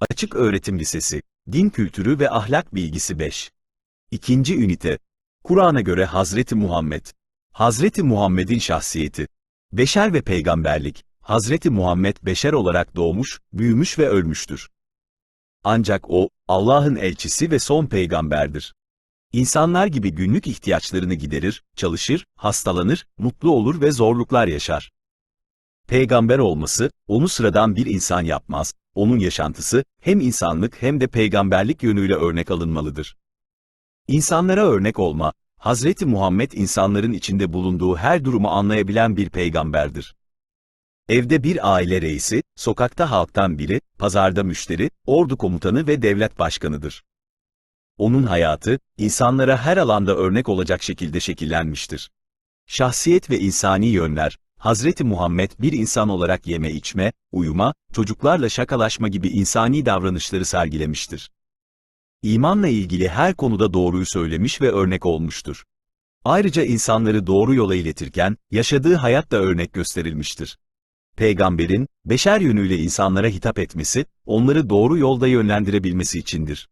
Açık Öğretim Lisesi, Din Kültürü ve Ahlak Bilgisi 5. İkinci ünite. Kur'an'a göre Hazreti Muhammed. Hazreti Muhammed'in şahsiyeti. Beşer ve peygamberlik. Hazreti Muhammed beşer olarak doğmuş, büyümüş ve ölmüştür. Ancak o, Allah'ın elçisi ve son peygamberdir. İnsanlar gibi günlük ihtiyaçlarını giderir, çalışır, hastalanır, mutlu olur ve zorluklar yaşar. Peygamber olması, onu sıradan bir insan yapmaz, onun yaşantısı, hem insanlık hem de peygamberlik yönüyle örnek alınmalıdır. İnsanlara örnek olma, Hazreti Muhammed insanların içinde bulunduğu her durumu anlayabilen bir peygamberdir. Evde bir aile reisi, sokakta halktan biri, pazarda müşteri, ordu komutanı ve devlet başkanıdır. Onun hayatı, insanlara her alanda örnek olacak şekilde şekillenmiştir. Şahsiyet ve insani yönler, Hazreti Muhammed bir insan olarak yeme içme, uyuma, çocuklarla şakalaşma gibi insani davranışları sergilemiştir. İmanla ilgili her konuda doğruyu söylemiş ve örnek olmuştur. Ayrıca insanları doğru yola iletirken, yaşadığı hayat da örnek gösterilmiştir. Peygamberin, beşer yönüyle insanlara hitap etmesi, onları doğru yolda yönlendirebilmesi içindir.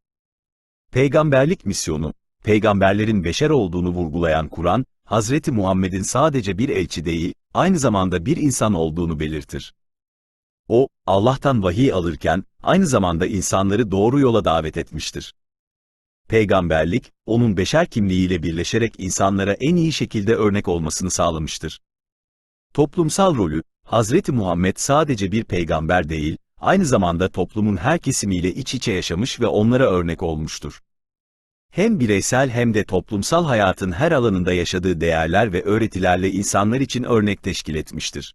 Peygamberlik misyonu, peygamberlerin beşer olduğunu vurgulayan Kur'an, Hazreti Muhammed'in sadece bir elçi değil, aynı zamanda bir insan olduğunu belirtir. O, Allah'tan vahiy alırken, aynı zamanda insanları doğru yola davet etmiştir. Peygamberlik, onun beşer kimliğiyle birleşerek insanlara en iyi şekilde örnek olmasını sağlamıştır. Toplumsal rolü, Hazreti Muhammed sadece bir peygamber değil, aynı zamanda toplumun her kesimiyle iç içe yaşamış ve onlara örnek olmuştur. Hem bireysel hem de toplumsal hayatın her alanında yaşadığı değerler ve öğretilerle insanlar için örnek teşkil etmiştir.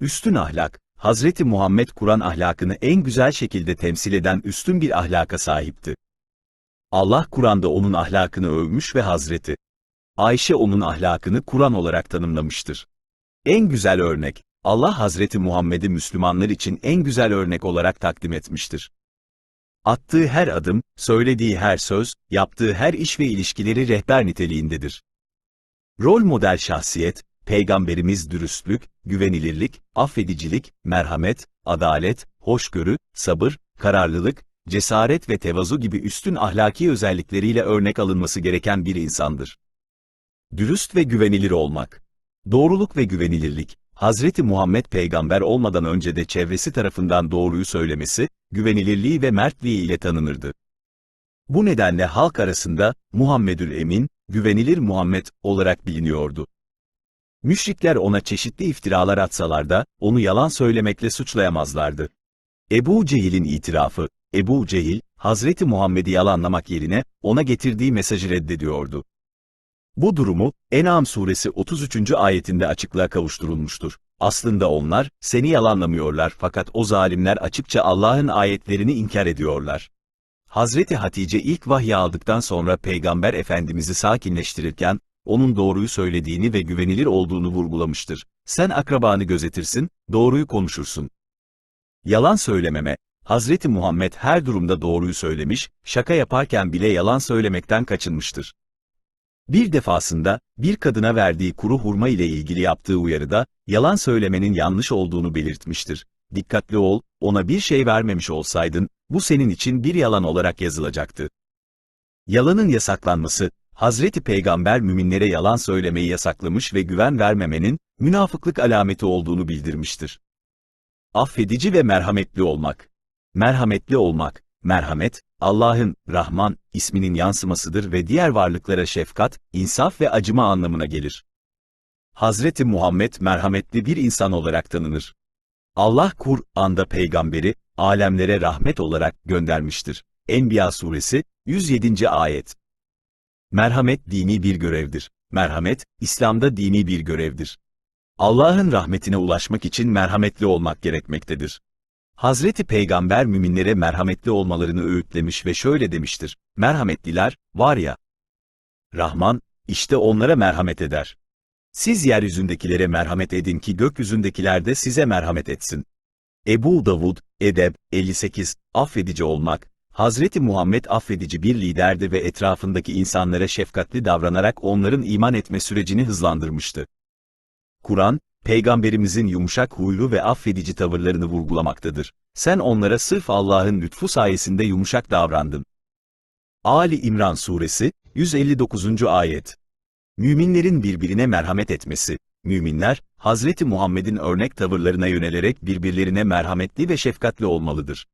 Üstün ahlak, Hazreti Muhammed Kur'an ahlakını en güzel şekilde temsil eden üstün bir ahlaka sahipti. Allah Kur'an'da onun ahlakını övmüş ve Hazreti Ayşe onun ahlakını Kur'an olarak tanımlamıştır. En güzel örnek, Allah Hazreti Muhammed'i Müslümanlar için en güzel örnek olarak takdim etmiştir. Attığı her adım, söylediği her söz, yaptığı her iş ve ilişkileri rehber niteliğindedir. Rol model şahsiyet, Peygamberimiz dürüstlük, güvenilirlik, affedicilik, merhamet, adalet, hoşgörü, sabır, kararlılık, cesaret ve tevazu gibi üstün ahlaki özellikleriyle örnek alınması gereken bir insandır. Dürüst ve güvenilir olmak. Doğruluk ve güvenilirlik, Hazreti Muhammed peygamber olmadan önce de çevresi tarafından doğruyu söylemesi, güvenilirliği ve mertliği ile tanınırdı. Bu nedenle halk arasında Muhammedül Emin, güvenilir Muhammed olarak biliniyordu. Müşrikler ona çeşitli iftiralar atsalar da, onu yalan söylemekle suçlayamazlardı. Ebu Cehil'in itirafı, Ebu Cehil, Hazreti Muhammed'i yalanlamak yerine, ona getirdiği mesajı reddediyordu. Bu durumu, En'am suresi 33. ayetinde açıklığa kavuşturulmuştur. Aslında onlar, seni yalanlamıyorlar fakat o zalimler açıkça Allah'ın ayetlerini inkar ediyorlar. Hazreti Hatice ilk vahiy aldıktan sonra Peygamber Efendimiz'i sakinleştirirken, onun doğruyu söylediğini ve güvenilir olduğunu vurgulamıştır. Sen akrabanı gözetirsin, doğruyu konuşursun. Yalan söylememe, Hazreti Muhammed her durumda doğruyu söylemiş, şaka yaparken bile yalan söylemekten kaçınmıştır. Bir defasında, bir kadına verdiği kuru hurma ile ilgili yaptığı uyarıda, yalan söylemenin yanlış olduğunu belirtmiştir. Dikkatli ol, ona bir şey vermemiş olsaydın, bu senin için bir yalan olarak yazılacaktı. Yalanın yasaklanması, Hazreti Peygamber müminlere yalan söylemeyi yasaklamış ve güven vermemenin, münafıklık alameti olduğunu bildirmiştir. Affedici ve merhametli olmak. Merhametli olmak, merhamet, Allah'ın, Rahman, isminin yansımasıdır ve diğer varlıklara şefkat, insaf ve acıma anlamına gelir. Hazreti Muhammed merhametli bir insan olarak tanınır. Allah Kur'an'da peygamberi, alemlere rahmet olarak göndermiştir. Enbiya suresi, 107. ayet. Merhamet dini bir görevdir. Merhamet, İslam'da dini bir görevdir. Allah'ın rahmetine ulaşmak için merhametli olmak gerekmektedir. Hazreti Peygamber müminlere merhametli olmalarını öğütlemiş ve şöyle demiştir. Merhametliler, var ya. Rahman, işte onlara merhamet eder. Siz yeryüzündekilere merhamet edin ki gökyüzündekiler de size merhamet etsin. Ebu Davud, Edeb, 58, affedici olmak, Hazreti Muhammed affedici bir liderdi ve etrafındaki insanlara şefkatli davranarak onların iman etme sürecini hızlandırmıştı. Kur'an, Peygamberimizin yumuşak huylu ve affedici tavırlarını vurgulamaktadır. Sen onlara sırf Allah'ın lütfu sayesinde yumuşak davrandın. Ali İmran Suresi, 159. Ayet Müminlerin birbirine merhamet etmesi. Müminler, Hazreti Muhammed'in örnek tavırlarına yönelerek birbirlerine merhametli ve şefkatli olmalıdır.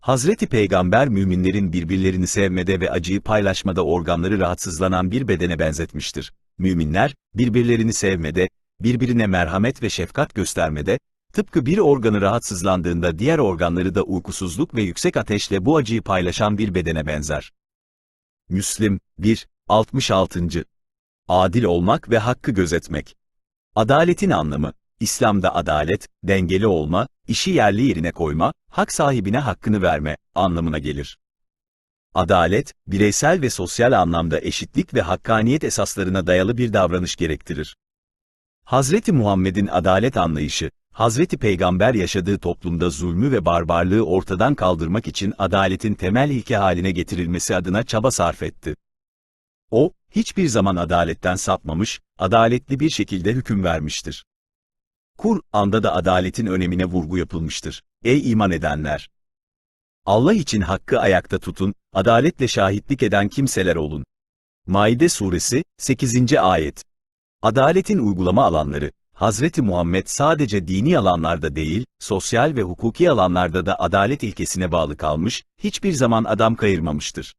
Hazreti Peygamber müminlerin birbirlerini sevmede ve acıyı paylaşmada organları rahatsızlanan bir bedene benzetmiştir. Müminler, birbirlerini sevmede, birbirine merhamet ve şefkat göstermede, tıpkı bir organı rahatsızlandığında diğer organları da uykusuzluk ve yüksek ateşle bu acıyı paylaşan bir bedene benzer. Müslim 1. 66. Adil olmak ve hakkı gözetmek. Adaletin anlamı, İslam'da adalet, dengeli olma, işi yerli yerine koyma, hak sahibine hakkını verme anlamına gelir. Adalet, bireysel ve sosyal anlamda eşitlik ve hakkaniyet esaslarına dayalı bir davranış gerektirir. Hazreti Muhammed'in adalet anlayışı, Hazreti Peygamber yaşadığı toplumda zulmü ve barbarlığı ortadan kaldırmak için adaletin temel ilke haline getirilmesi adına çaba sarf etti. O, hiçbir zaman adaletten sapmamış, adaletli bir şekilde hüküm vermiştir. Kur'an'da da adaletin önemine vurgu yapılmıştır. Ey iman edenler! Allah için hakkı ayakta tutun, adaletle şahitlik eden kimseler olun. Maide Suresi, 8. Ayet Adaletin uygulama alanları, Hazreti Muhammed sadece dini alanlarda değil, sosyal ve hukuki alanlarda da adalet ilkesine bağlı kalmış, hiçbir zaman adam kayırmamıştır.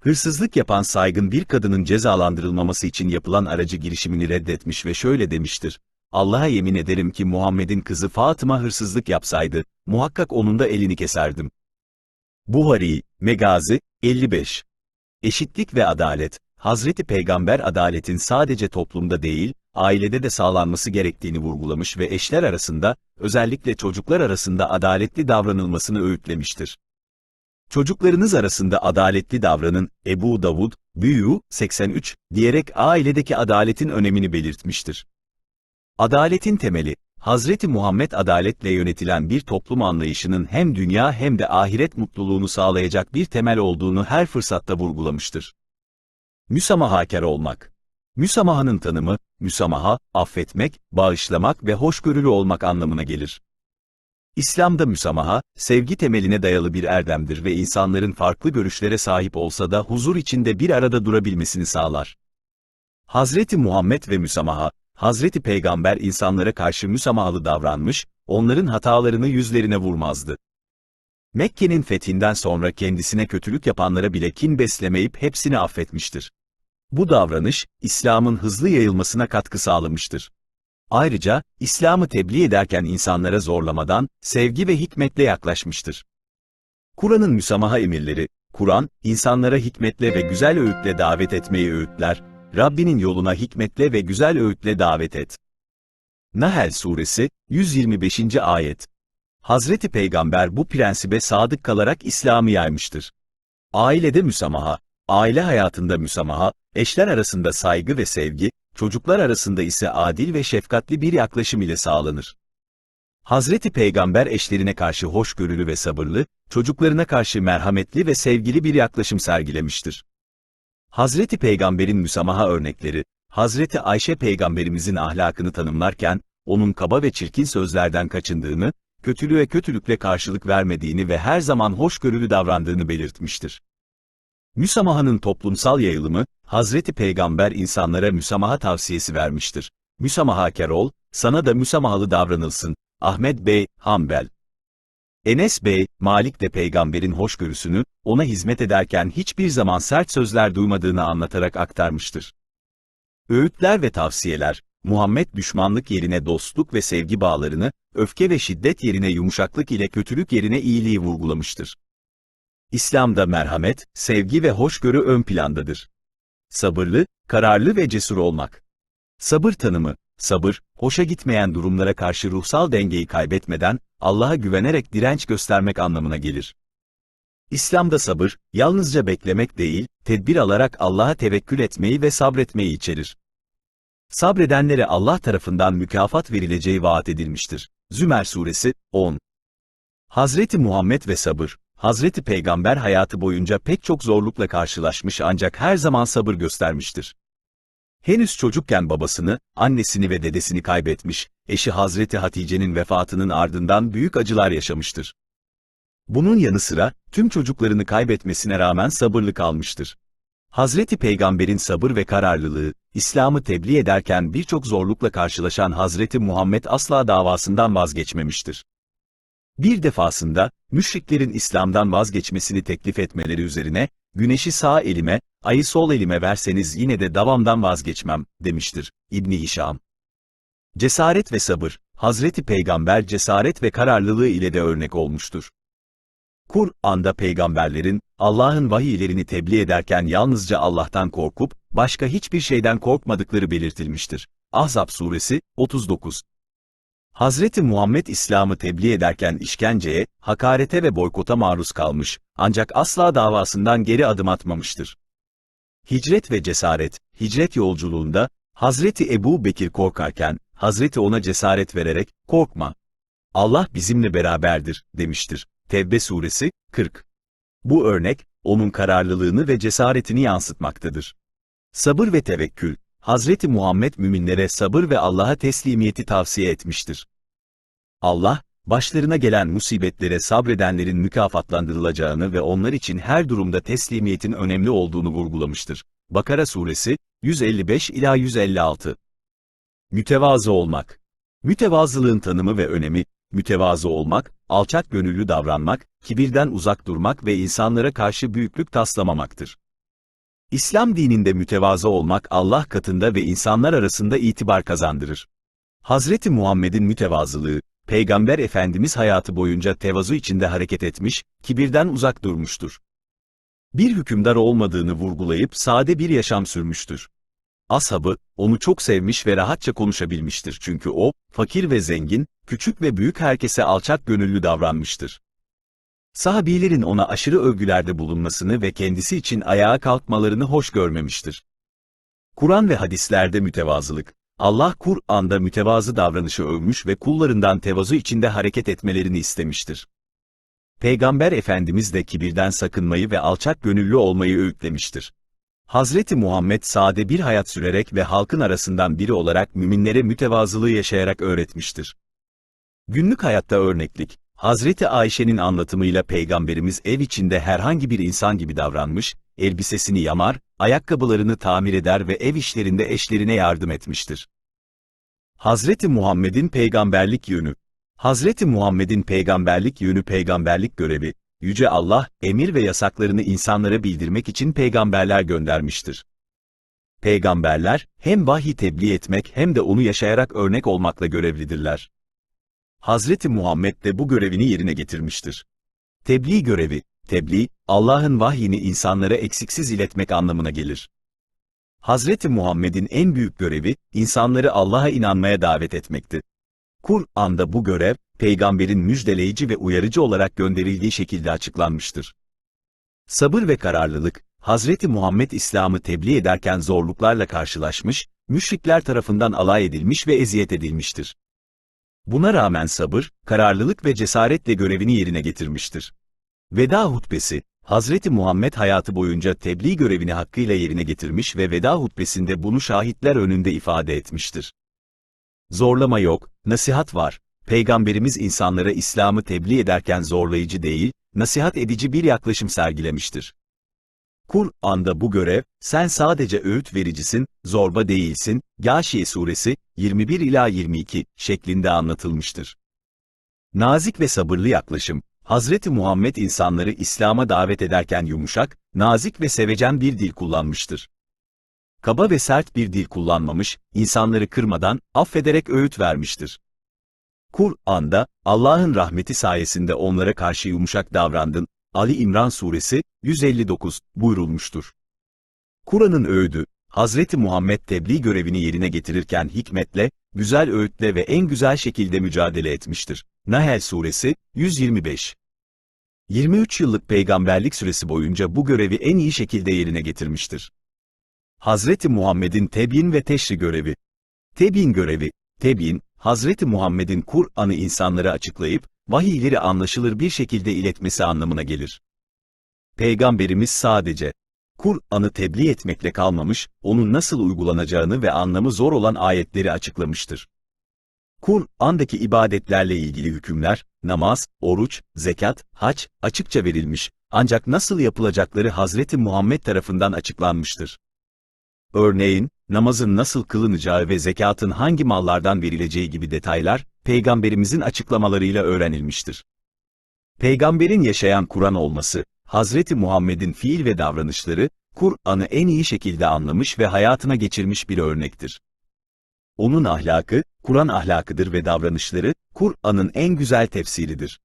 Hırsızlık yapan saygın bir kadının cezalandırılmaması için yapılan aracı girişimini reddetmiş ve şöyle demiştir. Allah'a yemin ederim ki Muhammed'in kızı Fatıma hırsızlık yapsaydı, muhakkak onun da elini keserdim. Buhari, Megazi, 55. Eşitlik ve adalet, Hazreti Peygamber adaletin sadece toplumda değil, ailede de sağlanması gerektiğini vurgulamış ve eşler arasında, özellikle çocuklar arasında adaletli davranılmasını öğütlemiştir. Çocuklarınız arasında adaletli davranın, Ebu Davud, Büyü, 83, diyerek ailedeki adaletin önemini belirtmiştir. Adaletin temeli, Hazreti Muhammed adaletle yönetilen bir toplum anlayışının hem dünya hem de ahiret mutluluğunu sağlayacak bir temel olduğunu her fırsatta vurgulamıştır. Müsamahakar olmak. Müsamahanın tanımı, müsamaha, affetmek, bağışlamak ve hoşgörülü olmak anlamına gelir. İslam'da müsamaha, sevgi temeline dayalı bir erdemdir ve insanların farklı görüşlere sahip olsa da huzur içinde bir arada durabilmesini sağlar. Hazreti Muhammed ve müsamaha, Hazreti Peygamber insanlara karşı müsamahalı davranmış, onların hatalarını yüzlerine vurmazdı. Mekke'nin fethinden sonra kendisine kötülük yapanlara bile kin beslemeyip hepsini affetmiştir. Bu davranış, İslam'ın hızlı yayılmasına katkı sağlamıştır. Ayrıca, İslam'ı tebliğ ederken insanlara zorlamadan, sevgi ve hikmetle yaklaşmıştır. Kur'an'ın müsamaha emirleri, Kur'an, insanlara hikmetle ve güzel öğütle davet etmeyi öğütler, Rabbinin yoluna hikmetle ve güzel öğütle davet et. Nahl Suresi, 125. Ayet Hazreti Peygamber bu prensibe sadık kalarak İslam'ı yaymıştır. Ailede müsamaha, aile hayatında müsamaha, eşler arasında saygı ve sevgi, çocuklar arasında ise adil ve şefkatli bir yaklaşım ile sağlanır. Hazreti Peygamber eşlerine karşı hoşgörülü ve sabırlı, çocuklarına karşı merhametli ve sevgili bir yaklaşım sergilemiştir. Hazreti Peygamber'in müsamaha örnekleri, Hazreti Ayşe Peygamberimizin ahlakını tanımlarken, onun kaba ve çirkin sözlerden kaçındığını, kötülüğe kötülükle karşılık vermediğini ve her zaman hoşgörülü davrandığını belirtmiştir. Müsamahanın toplumsal yayılımı, Hazreti Peygamber insanlara müsamaha tavsiyesi vermiştir. Müsamahakar ol, sana da müsamahalı davranılsın. Ahmet Bey, Hanbel. Enes Bey, Malik de peygamberin hoşgörüsünü, ona hizmet ederken hiçbir zaman sert sözler duymadığını anlatarak aktarmıştır. Öğütler ve tavsiyeler, Muhammed düşmanlık yerine dostluk ve sevgi bağlarını, öfke ve şiddet yerine yumuşaklık ile kötülük yerine iyiliği vurgulamıştır. İslam'da merhamet, sevgi ve hoşgörü ön plandadır. Sabırlı, kararlı ve cesur olmak. Sabır tanımı, sabır, hoşa gitmeyen durumlara karşı ruhsal dengeyi kaybetmeden, Allah'a güvenerek direnç göstermek anlamına gelir. İslam'da sabır, yalnızca beklemek değil, tedbir alarak Allah'a tevekkül etmeyi ve sabretmeyi içerir. Sabredenlere Allah tarafından mükafat verileceği vaat edilmiştir. Zümer Suresi, 10 Hazreti Muhammed ve sabır, Hazreti Peygamber hayatı boyunca pek çok zorlukla karşılaşmış ancak her zaman sabır göstermiştir. Henüz çocukken babasını, annesini ve dedesini kaybetmiş, eşi Hazreti Hatice'nin vefatının ardından büyük acılar yaşamıştır. Bunun yanı sıra, tüm çocuklarını kaybetmesine rağmen sabırlı kalmıştır. Hazreti Peygamber'in sabır ve kararlılığı, İslam'ı tebliğ ederken birçok zorlukla karşılaşan Hazreti Muhammed asla davasından vazgeçmemiştir. Bir defasında, müşriklerin İslam'dan vazgeçmesini teklif etmeleri üzerine, güneşi sağ elime, ayı sol elime verseniz yine de davamdan vazgeçmem, demiştir İbni Hişam. Cesaret ve sabır, Hazreti Peygamber cesaret ve kararlılığı ile de örnek olmuştur. Kur'an'da peygamberlerin, Allah'ın vahiylerini tebliğ ederken yalnızca Allah'tan korkup, başka hiçbir şeyden korkmadıkları belirtilmiştir. Ahzab suresi, 39 Hazreti Muhammed İslam'ı tebliğ ederken işkenceye, hakarete ve boykota maruz kalmış, ancak asla davasından geri adım atmamıştır. Hicret ve cesaret, hicret yolculuğunda, Hazreti Ebu Bekir korkarken, Hazreti ona cesaret vererek, korkma. Allah bizimle beraberdir, demiştir. Tevbe suresi, 40. Bu örnek, onun kararlılığını ve cesaretini yansıtmaktadır. Sabır ve tevekkül, Hazreti Muhammed müminlere sabır ve Allah'a teslimiyeti tavsiye etmiştir. Allah, başlarına gelen musibetlere sabredenlerin mükafatlandırılacağını ve onlar için her durumda teslimiyetin önemli olduğunu vurgulamıştır. Bakara suresi, 155 ila 156. Mütevazı olmak. Mütevazılığın tanımı ve önemi, mütevazı olmak, alçak gönüllü davranmak, kibirden uzak durmak ve insanlara karşı büyüklük taslamamaktır. İslam dininde mütevazı olmak Allah katında ve insanlar arasında itibar kazandırır. Hazreti Muhammed'in mütevazılığı, Peygamber Efendimiz hayatı boyunca tevazu içinde hareket etmiş, kibirden uzak durmuştur. Bir hükümdar olmadığını vurgulayıp sade bir yaşam sürmüştür. Ashabı, onu çok sevmiş ve rahatça konuşabilmiştir çünkü o, fakir ve zengin, küçük ve büyük herkese alçak gönüllü davranmıştır. Sahabilerin ona aşırı övgülerde bulunmasını ve kendisi için ayağa kalkmalarını hoş görmemiştir. Kur'an ve hadislerde mütevazılık, Allah Kur'an'da mütevazı davranışı övmüş ve kullarından tevazu içinde hareket etmelerini istemiştir. Peygamber Efendimiz de kibirden sakınmayı ve alçak gönüllü olmayı öğütlemiştir. Hazreti Muhammed sade bir hayat sürerek ve halkın arasından biri olarak müminlere mütevazılığı yaşayarak öğretmiştir. Günlük hayatta örneklik, Hazreti Ayşe'nin anlatımıyla Peygamberimiz ev içinde herhangi bir insan gibi davranmış, elbisesini yamar, ayakkabılarını tamir eder ve ev işlerinde eşlerine yardım etmiştir. Hazreti Muhammed'in peygamberlik yönü Hazreti Muhammed'in peygamberlik yönü peygamberlik görevi, Yüce Allah, emir ve yasaklarını insanlara bildirmek için peygamberler göndermiştir. Peygamberler, hem vahiy tebliğ etmek hem de onu yaşayarak örnek olmakla görevlidirler. Hazreti Muhammed de bu görevini yerine getirmiştir. Tebliğ görevi, tebliğ, Allah'ın vahyini insanlara eksiksiz iletmek anlamına gelir. Hazreti Muhammed'in en büyük görevi, insanları Allah'a inanmaya davet etmekti. Kur'an'da bu görev, peygamberin müjdeleyici ve uyarıcı olarak gönderildiği şekilde açıklanmıştır. Sabır ve kararlılık, Hazreti Muhammed İslam'ı tebliğ ederken zorluklarla karşılaşmış, müşrikler tarafından alay edilmiş ve eziyet edilmiştir. Buna rağmen sabır, kararlılık ve cesaretle görevini yerine getirmiştir. Veda hutbesi, Hazreti Muhammed hayatı boyunca tebliğ görevini hakkıyla yerine getirmiş ve veda hutbesinde bunu şahitler önünde ifade etmiştir. Zorlama yok, nasihat var. Peygamberimiz insanlara İslam'ı tebliğ ederken zorlayıcı değil, nasihat edici bir yaklaşım sergilemiştir. Kur'an'da bu görev, sen sadece öğüt vericisin, zorba değilsin, Gâşiye suresi, 21 ila 22 şeklinde anlatılmıştır. Nazik ve sabırlı yaklaşım, Hazreti Muhammed insanları İslam'a davet ederken yumuşak, nazik ve sevecen bir dil kullanmıştır. Kaba ve sert bir dil kullanmamış, insanları kırmadan, affederek öğüt vermiştir. Kur'an'da, Allah'ın rahmeti sayesinde onlara karşı yumuşak davrandın, Ali İmran suresi, 159, buyurulmuştur. Kur'an'ın öğüdü, Hazreti Muhammed tebliğ görevini yerine getirirken hikmetle, güzel öğütle ve en güzel şekilde mücadele etmiştir. Nahl suresi, 125. 23 yıllık peygamberlik süresi boyunca bu görevi en iyi şekilde yerine getirmiştir. Hazreti Muhammed'in tebyin ve teşri görevi. Tebyin görevi, tebyin, Hazreti Muhammed'in Kur'an'ı insanlara açıklayıp, vahiyleri anlaşılır bir şekilde iletmesi anlamına gelir. Peygamberimiz sadece Kur'an'ı tebliğ etmekle kalmamış, onun nasıl uygulanacağını ve anlamı zor olan ayetleri açıklamıştır. Kur'an'daki ibadetlerle ilgili hükümler, namaz, oruç, zekat, hac, açıkça verilmiş, ancak nasıl yapılacakları Hazreti Muhammed tarafından açıklanmıştır. Örneğin, namazın nasıl kılınacağı ve zekatın hangi mallardan verileceği gibi detaylar, Peygamberimizin açıklamalarıyla öğrenilmiştir. Peygamberin yaşayan Kur'an olması, Hazreti Muhammed'in fiil ve davranışları, Kur'an'ı en iyi şekilde anlamış ve hayatına geçirmiş bir örnektir. Onun ahlakı, Kur'an ahlakıdır ve davranışları, Kur'an'ın en güzel tefsiridir.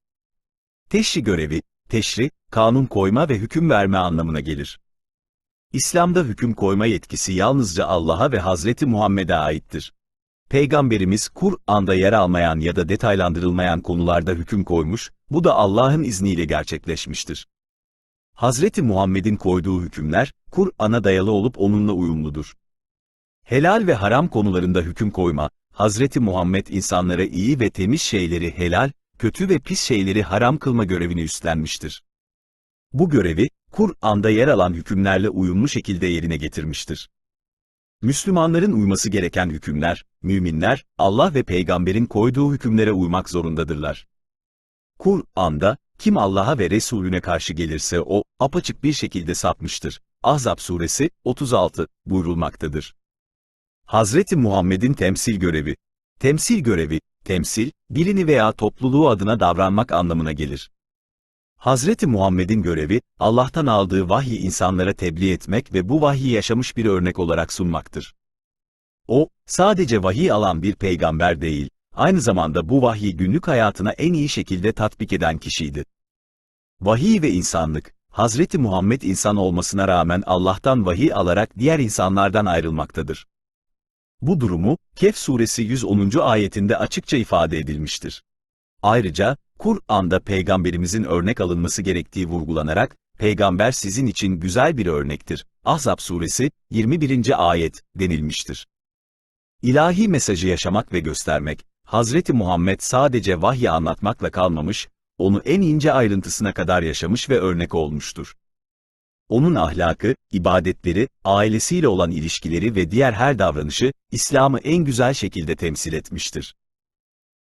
Teşri görevi, teşri, kanun koyma ve hüküm verme anlamına gelir. İslam'da hüküm koyma yetkisi yalnızca Allah'a ve Hazreti Muhammed'e aittir. Peygamberimiz Kur'an'da yer almayan ya da detaylandırılmayan konularda hüküm koymuş, bu da Allah'ın izniyle gerçekleşmiştir. Hazreti Muhammed'in koyduğu hükümler, Kur'an'a dayalı olup onunla uyumludur. Helal ve haram konularında hüküm koyma, Hazreti Muhammed insanlara iyi ve temiz şeyleri helal, kötü ve pis şeyleri haram kılma görevini üstlenmiştir. Bu görevi, Kur'an'da yer alan hükümlerle uyumlu şekilde yerine getirmiştir. Müslümanların uyması gereken hükümler, müminler, Allah ve peygamberin koyduğu hükümlere uymak zorundadırlar. Kur'an'da, kim Allah'a ve Resulüne karşı gelirse o, apaçık bir şekilde sapmıştır. Ahzab suresi, 36, buyurulmaktadır. Hazreti Muhammed'in temsil görevi. Temsil görevi, temsil, birini veya topluluğu adına davranmak anlamına gelir. Hazreti Muhammed'in görevi, Allah'tan aldığı vahyi insanlara tebliğ etmek ve bu vahyi yaşamış bir örnek olarak sunmaktır. O, sadece vahiy alan bir peygamber değil, aynı zamanda bu vahyi günlük hayatına en iyi şekilde tatbik eden kişiydi. Vahiy ve insanlık, Hazreti Muhammed insan olmasına rağmen Allah'tan vahiy alarak diğer insanlardan ayrılmaktadır. Bu durumu, Kehf suresi 110. ayetinde açıkça ifade edilmiştir. Ayrıca, Kur'an'da peygamberimizin örnek alınması gerektiği vurgulanarak, peygamber sizin için güzel bir örnektir. Ahzab suresi, 21. ayet, denilmiştir. İlahi mesajı yaşamak ve göstermek, Hazreti Muhammed sadece vahyi anlatmakla kalmamış, onu en ince ayrıntısına kadar yaşamış ve örnek olmuştur. Onun ahlakı, ibadetleri, ailesiyle olan ilişkileri ve diğer her davranışı, İslam'ı en güzel şekilde temsil etmiştir.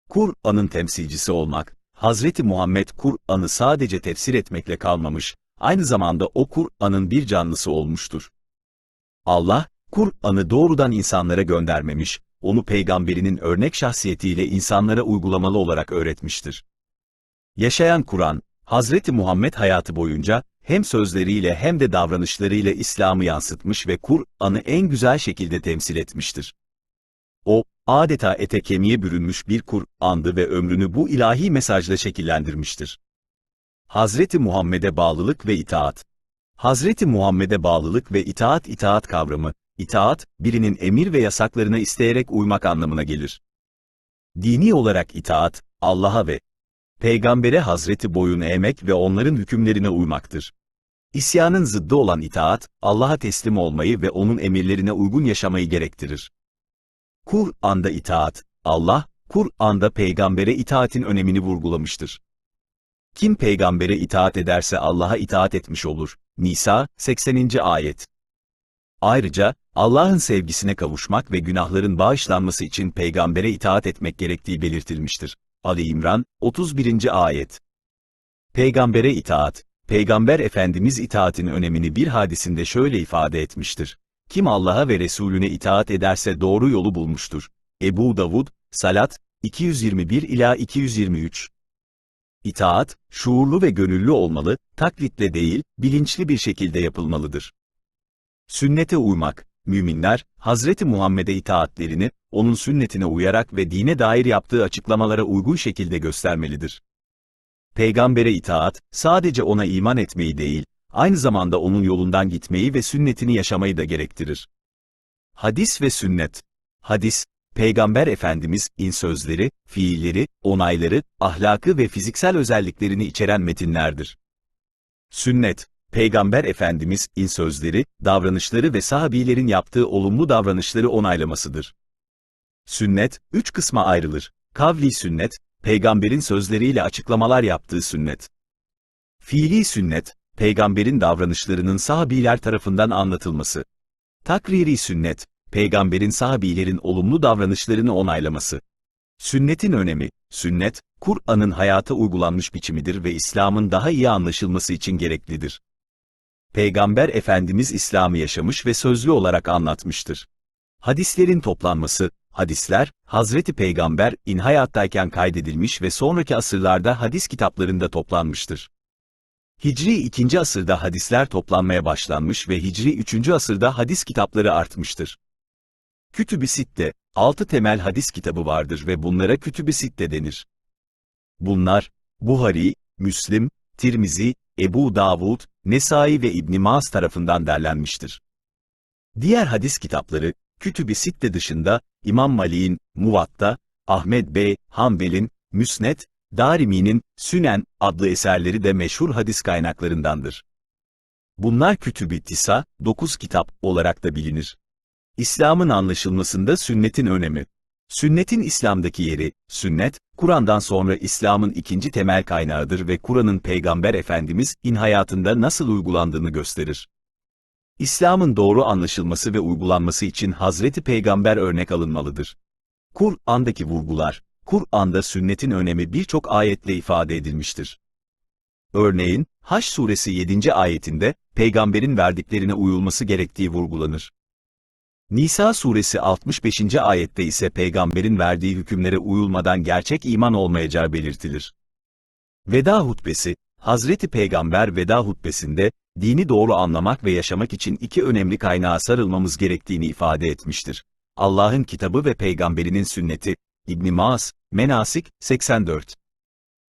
Kur'an'ın temsilcisi olmak, Hazreti Muhammed Kur'an'ı sadece tefsir etmekle kalmamış, aynı zamanda o Kur'an'ın bir canlısı olmuştur. Allah, Kur'an'ı doğrudan insanlara göndermemiş, onu peygamberinin örnek şahsiyetiyle insanlara uygulamalı olarak öğretmiştir. Yaşayan Kur'an, Hazreti Muhammed hayatı boyunca, hem sözleriyle hem de davranışlarıyla İslam'ı yansıtmış ve Kur'an'ı en güzel şekilde temsil etmiştir. O, adeta ete kemiğe bürünmüş bir Kur'an'dı ve ömrünü bu ilahi mesajla şekillendirmiştir. Hazreti Muhammed'e bağlılık ve itaat Hazreti Muhammed'e bağlılık ve itaat itaat kavramı, itaat, birinin emir ve yasaklarına isteyerek uymak anlamına gelir. Dini olarak itaat, Allah'a ve Peygambere Hazreti boyun eğmek ve onların hükümlerine uymaktır. İsyanın zıddı olan itaat, Allah'a teslim olmayı ve onun emirlerine uygun yaşamayı gerektirir. Kur'an'da itaat, Allah, Kur'an'da peygambere itaatin önemini vurgulamıştır. Kim peygambere itaat ederse Allah'a itaat etmiş olur. Nisa, 80. ayet. Ayrıca, Allah'ın sevgisine kavuşmak ve günahların bağışlanması için peygambere itaat etmek gerektiği belirtilmiştir. Ali İmran, 31. ayet. Peygambere itaat, Peygamber Efendimiz itaatin önemini bir hadisinde şöyle ifade etmiştir. Kim Allah'a ve Resulüne itaat ederse doğru yolu bulmuştur. Ebu Davud, Salat, 221 ila 223. İtaat, şuurlu ve gönüllü olmalı, taklitle değil, bilinçli bir şekilde yapılmalıdır. Sünnete uymak, müminler, Hazreti Muhammed'e itaatlerini, onun sünnetine uyarak ve dine dair yaptığı açıklamalara uygun şekilde göstermelidir. Peygambere itaat, sadece ona iman etmeyi değil, aynı zamanda onun yolundan gitmeyi ve sünnetini yaşamayı da gerektirir. Hadis ve sünnet Hadis, Peygamber Efendimiz, in sözleri, fiilleri, onayları, ahlakı ve fiziksel özelliklerini içeren metinlerdir. Sünnet, Peygamber Efendimiz, in sözleri, davranışları ve sahabilerin yaptığı olumlu davranışları onaylamasıdır. Sünnet, üç kısma ayrılır. Kavli sünnet, peygamberin sözleriyle açıklamalar yaptığı sünnet. Fiili sünnet, peygamberin davranışlarının sahabiler tarafından anlatılması. Takriri sünnet, peygamberin sahabilerin olumlu davranışlarını onaylaması. Sünnetin önemi, sünnet, Kur'an'ın hayata uygulanmış biçimidir ve İslam'ın daha iyi anlaşılması için gereklidir. Peygamber Efendimiz İslam'ı yaşamış ve sözlü olarak anlatmıştır. Hadislerin toplanması, hadisler, Hazreti Peygamber in hayattayken kaydedilmiş ve sonraki asırlarda hadis kitaplarında toplanmıştır. Hicri 2. asırda hadisler toplanmaya başlanmış ve Hicri 3. asırda hadis kitapları artmıştır. Kütüb-i Sitte, 6 temel hadis kitabı vardır ve bunlara Kütüb-i Sitte denir. Bunlar, Buhari, Müslim, Tirmizi, Ebu Davud, Nesai ve İbn Maas tarafından derlenmiştir. Diğer hadis kitapları, Kütüb-i Sitte dışında, İmam Malik'in, Muvatta, Ahmed Bey, Hanbel'in, Müsned, Darimi'nin, Sünen adlı eserleri de meşhur hadis kaynaklarındandır. Bunlar Kütüb-i Tisa, 9 kitap olarak da bilinir. İslam'ın anlaşılmasında sünnetin önemi. Sünnetin İslam'daki yeri, sünnet, Kur'an'dan sonra İslam'ın ikinci temel kaynağıdır ve Kur'an'ın Peygamber Efendimiz in hayatında nasıl uygulandığını gösterir. İslam'ın doğru anlaşılması ve uygulanması için Hazreti Peygamber örnek alınmalıdır. Kur'an'daki vurgular, Kur'an'da sünnetin önemi birçok ayetle ifade edilmiştir. Örneğin, Haş suresi 7. ayetinde, peygamberin verdiklerine uyulması gerektiği vurgulanır. Nisa suresi 65. ayette ise peygamberin verdiği hükümlere uyulmadan gerçek iman olmayacağı belirtilir. Veda hutbesi, Hazreti Peygamber veda hutbesinde, dini doğru anlamak ve yaşamak için iki önemli kaynağa sarılmamız gerektiğini ifade etmiştir. Allah'ın kitabı ve peygamberinin sünneti, İbn Maas, Menasik, 84.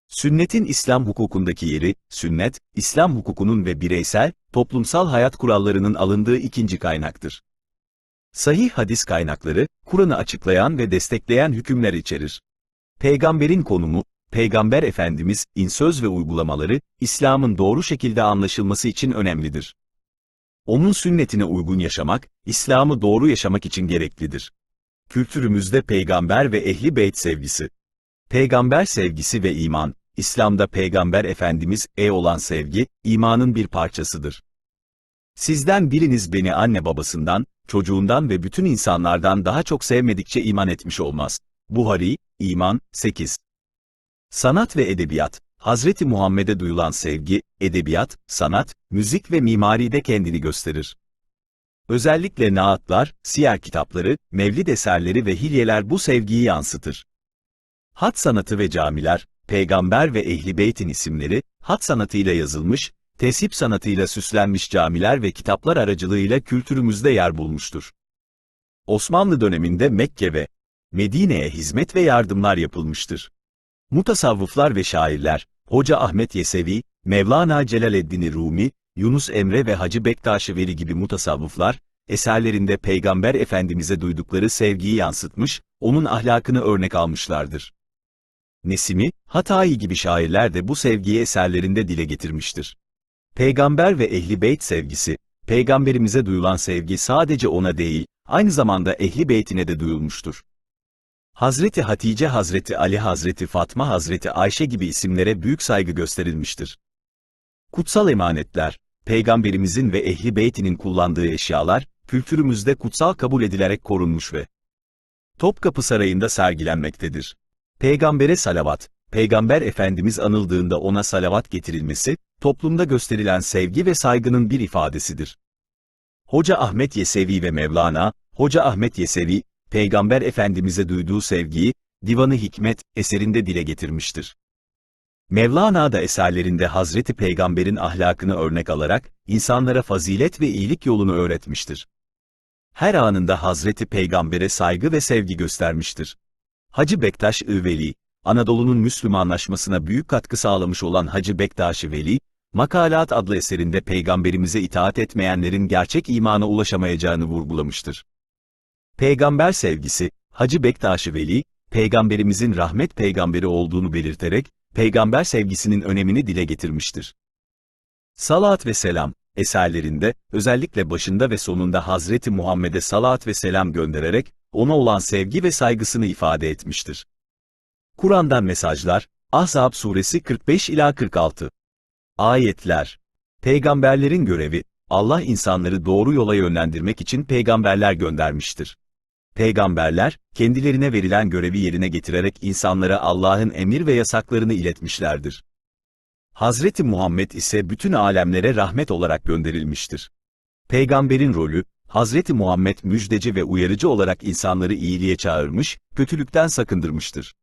Sünnetin İslam hukukundaki yeri, sünnet, İslam hukukunun ve bireysel, toplumsal hayat kurallarının alındığı ikinci kaynaktır. Sahih hadis kaynakları, Kur'an'ı açıklayan ve destekleyen hükümler içerir. Peygamberin konumu, Peygamber Efendimiz, in söz ve uygulamaları, İslam'ın doğru şekilde anlaşılması için önemlidir. Onun sünnetine uygun yaşamak, İslam'ı doğru yaşamak için gereklidir. Kültürümüzde peygamber ve ehli beyt sevgisi. Peygamber sevgisi ve iman, İslam'da Peygamber Efendimiz e olan sevgi, imanın bir parçasıdır. Sizden biriniz beni anne babasından, çocuğundan ve bütün insanlardan daha çok sevmedikçe iman etmiş olmaz. Buhari, İman, 8. Sanat ve edebiyat, Hazreti Muhammed'e duyulan sevgi, edebiyat, sanat, müzik ve mimaride kendini gösterir. Özellikle naatlar, siyer kitapları, mevlid eserleri ve hilyeler bu sevgiyi yansıtır. Hat sanatı ve camiler, peygamber ve ehli beytin isimleri, hat sanatıyla yazılmış, tesip sanatıyla süslenmiş camiler ve kitaplar aracılığıyla kültürümüzde yer bulmuştur. Osmanlı döneminde Mekke ve Medine'ye hizmet ve yardımlar yapılmıştır. Mutasavvıflar ve şairler, Hoca Ahmet Yesevi, Mevlana Celaleddin Rumi, Yunus Emre ve Hacı Bektaş Veli gibi mutasavvıflar, eserlerinde Peygamber Efendimiz'e duydukları sevgiyi yansıtmış, onun ahlakını örnek almışlardır. Nesimi, Hatayi gibi şairler de bu sevgiyi eserlerinde dile getirmiştir. Peygamber ve Ehli Beyt sevgisi, Peygamberimize duyulan sevgi sadece ona değil, aynı zamanda Ehli Beytine de duyulmuştur. Hazreti Hatice Hazreti Ali Hazreti Fatma Hazreti Ayşe gibi isimlere büyük saygı gösterilmiştir. Kutsal emanetler, Peygamberimizin ve Ehli Beytinin kullandığı eşyalar, kültürümüzde kutsal kabul edilerek korunmuş ve Topkapı Sarayı'nda sergilenmektedir. Peygambere salavat, Peygamber Efendimiz anıldığında ona salavat getirilmesi, toplumda gösterilen sevgi ve saygının bir ifadesidir. Hoca Ahmet Yesevi ve Mevlana, Hoca Ahmet Yesevi, Peygamber Efendimiz'e duyduğu sevgiyi, Divanı Hikmet, eserinde dile getirmiştir. Mevlana da eserlerinde Hazreti Peygamber'in ahlakını örnek alarak, insanlara fazilet ve iyilik yolunu öğretmiştir. Her anında Hazreti Peygamber'e saygı ve sevgi göstermiştir. Hacı Bektaş Veli, Anadolu'nun Müslümanlaşmasına büyük katkı sağlamış olan Hacı Bektaş Veli, Makalat adlı eserinde peygamberimize itaat etmeyenlerin gerçek imana ulaşamayacağını vurgulamıştır. Peygamber sevgisi, Hacı Bektaş Veli, peygamberimizin rahmet peygamberi olduğunu belirterek, peygamber sevgisinin önemini dile getirmiştir. Salat ve selam, eserlerinde, özellikle başında ve sonunda Hazreti Muhammed'e salat ve selam göndererek, ona olan sevgi ve saygısını ifade etmiştir. Kur'an'dan mesajlar, Ahzab suresi 45 ila 46. Ayetler Peygamberlerin görevi, Allah insanları doğru yola yönlendirmek için peygamberler göndermiştir. Peygamberler, kendilerine verilen görevi yerine getirerek insanlara Allah'ın emir ve yasaklarını iletmişlerdir. Hazreti Muhammed ise bütün alemlere rahmet olarak gönderilmiştir. Peygamberin rolü, Hazreti Muhammed müjdeci ve uyarıcı olarak insanları iyiliğe çağırmış, kötülükten sakındırmıştır.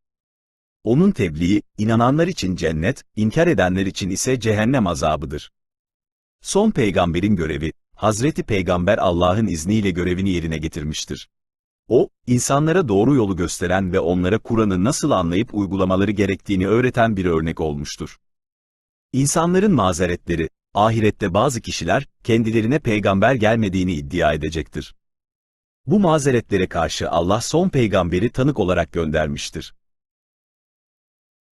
Onun tebliği, inananlar için cennet, inkar edenler için ise cehennem azabıdır. Son peygamberin görevi, Hazreti Peygamber Allah'ın izniyle görevini yerine getirmiştir. O, insanlara doğru yolu gösteren ve onlara Kur'an'ı nasıl anlayıp uygulamaları gerektiğini öğreten bir örnek olmuştur. İnsanların mazeretleri, ahirette bazı kişiler, kendilerine peygamber gelmediğini iddia edecektir. Bu mazeretlere karşı Allah son peygamberi tanık olarak göndermiştir.